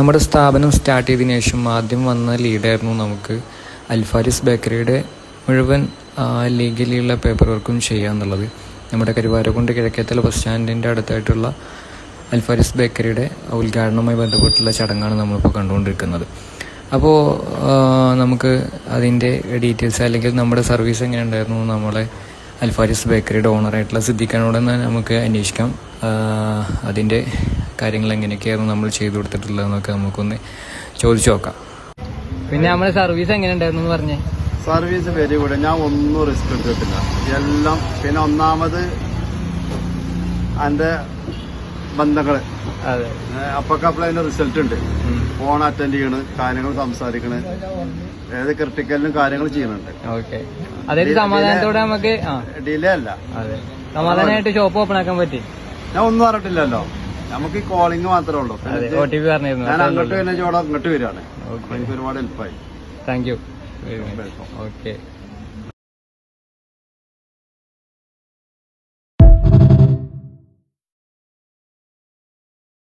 നമ്മുടെ സ്ഥാപനം സ്റ്റാർട്ട് ചെയ്തതിനു ശേഷം ആദ്യം വന്ന ലീഡായിരുന്നു നമുക്ക് അൽഫാരിസ് ബേക്കറിയുടെ മുഴുവൻ ലീഗലിയുള്ള പേപ്പർ വർക്കും ചെയ്യുക എന്നുള്ളത്. നമ്മുടെ കരുവാരക്കുണ്ട് കിഴക്കേത്തല ബസ് സ്റ്റാൻഡിന്റെ അടുത്തായിട്ടുള്ള അൽഫാരിസ് ബേക്കറിയുടെ ഉദ്ഘാടനവുമായി ബന്ധപ്പെട്ടുള്ള ചടങ്ങാണ് നമ്മളിപ്പോൾ കണ്ടുകൊണ്ടിരിക്കുന്നത്. അപ്പോൾ നമുക്ക് അതിന്റെ ഡീറ്റെയിൽസ് അല്ലെങ്കിൽ നമ്മുടെ സർവീസ് എങ്ങനെ ഉണ്ടായിരുന്നു നമ്മളെ അൽഫാരിസ് ബേക്കറിയുടെ ഓണറായിട്ടുള്ള തന്നെ നമുക്ക് അന്വേഷിക്കാം. അതിന്റെ കാര്യങ്ങൾ എങ്ങനെയൊക്കെയായിരുന്നു നമ്മൾ ചെയ്തു കൊടുത്തിട്ടുള്ളതെന്നൊക്കെ നമുക്കൊന്ന് ചോദിച്ചു നോക്കാം. പിന്നെ നമ്മുടെ സർവീസ് എങ്ങനെ ഉണ്ടായിരുന്നു എന്ന് പറഞ്ഞേ? സർവീസ് വെരി ഗുഡ് ഞാൻ ഒന്നും റിസ്ക് എടുത്തിട്ടില്ല. എല്ലാം പിന്നെ ഒന്നാമത് എന്റെ ബന്ധങ്ങൾ അതെ. അപ്പൊക്കപ്പോൾ അതിന്റെ റിസൾട്ട് ഉണ്ട്. ഫോൺ അറ്റൻഡ് ചെയ്യണ് കാര്യങ്ങൾ സംസാരിക്കണ് ഏത് ക്രിട്ടിക്കലിനും കാര്യങ്ങൾ ചെയ്യുന്നുണ്ട്. അതായത് സമാധാനത്തോടെ നമുക്ക് ഡിലേ അല്ല. സമാധാനമായിട്ട് ഷോപ്പ് ഓപ്പൺ ആക്കാൻ പറ്റി? ഞാൻ ഒന്നും പറഞ്ഞിട്ടില്ലല്ലോ നമുക്ക് ഈ കോളിംഗ് മാത്രമേ ഉള്ളൂ. അതെ ഒ ടി പി പറഞ്ഞിരുന്നു. ഞാൻ അങ്ങോട്ട് വരുന്ന ചോടെ അങ്ങോട്ട് വരികയാണ്. എനിക്ക് ഒരുപാട് ഹെൽപ്പായി താങ്ക് യു ഓക്കെ